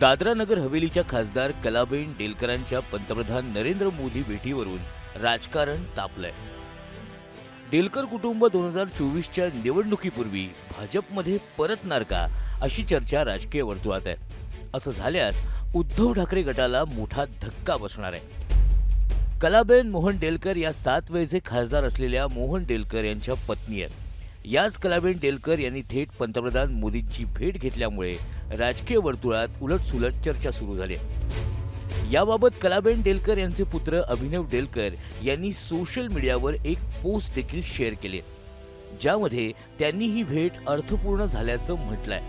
दादरा नगर हवेलीच्या खासदार कलाबेन डेलकरांच्या पंतप्रधान नरेंद्र मोदी भेटीवरून राजकारण तापलंय. डेलकर कुटुंब दोन हजार चोवीसच्या निवडणुकीपूर्वी भाजपमध्ये परतणार का अशी चर्चा राजकीय वर्तुळात आहे. असं झाल्यास उद्धव ठाकरे गटाला मोठा धक्का बसणार आहे. कलाबेन मोहन डेलकर या सात वेळेचे खासदार असलेल्या मोहन डेलकर यांच्या पत्नी आहेत. याच कलाबेन डेलकर यांनी थेट पंतप्रधान मोदींची भेट घेतल्यामुळे राजकीय वर्तुळात उलटसुलट चर्चा सुरू झाली. याबाबत कलाबेन डेलकर यांचे पुत्र अभिनव डेलकर यांनी सोशल मीडियावर एक पोस्ट देखील शेअर केली. ज्यामध्ये त्यांनी ही भेट अर्थपूर्ण झाल्याचं म्हटलंय.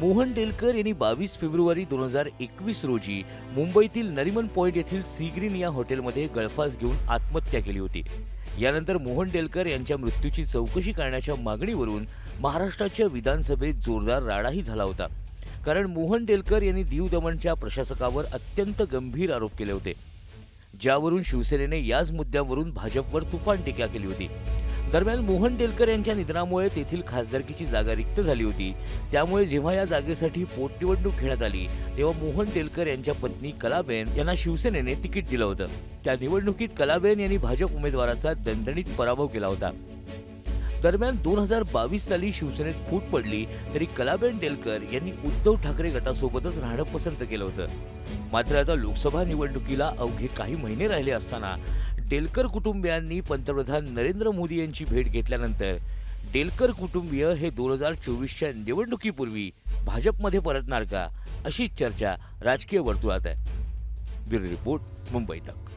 मोहन डेलकर यांनी बावीस फेब्रुवारी दोन हजार एकवीस रोजी मुंबईतील नरिमन पॉइंट येथील सीग्रीन या हॉटेलमध्ये गळफास घेऊन आत्महत्या केली होती. यानंतर मोहन डेलकर यांच्या मृत्यूची चौकशी करण्याच्या मागणीवरून महाराष्ट्राच्या विधानसभेत जोरदार राडाही झाला होता. कारण मोहन डेलकर यांनी दीव दमणच्या प्रशासकावर अत्यंत गंभीर आरोप केले होते. ज्यावरून शिवसेनेने याच मुद्द्यावरून भाजपवर तुफान टीका केली होती. दरम्यान मोहन डेलकर यांच्या निधनामुळे तेथील खासदारकीची जागा रिक्त झाली होती. त्यामुळे जेव्हा या जागेसाठी पोटनिवडणूक घेण्यात आली तेव्हा मोहन डेलकर यांच्या पत्नी कलाबेन यांना शिवसेनेने तिकीट दिलं होतं. त्या निवडणुकीत कलाबेन यांनी भाजप उमेदवाराचा दणदणीत पराभव केला होता. दरम्यान दोन हजार बावीस साली शिवसेनेत फूट पडली तरी कलाबेन डेलकर यांनी उद्धव ठाकरे गटासोबतच राहणं पसंत केलं होतं. मात्र आता लोकसभा निवडणुकीला अवघे काही महिने राहिले असताना डेलकर कुटुंबियांनी पंतप्रधान नरेंद्र मोदी यांची भेट घेतल्यानंतर डेलकर कुटुंबीय हे दोन हजार चोवीसच्या निवडणुकीपूर्वी भाजपमध्ये परतणार का अशी चर्चा राजकीय वर्तुळात आहे. ब्युरो रिपोर्ट मुंबई तक.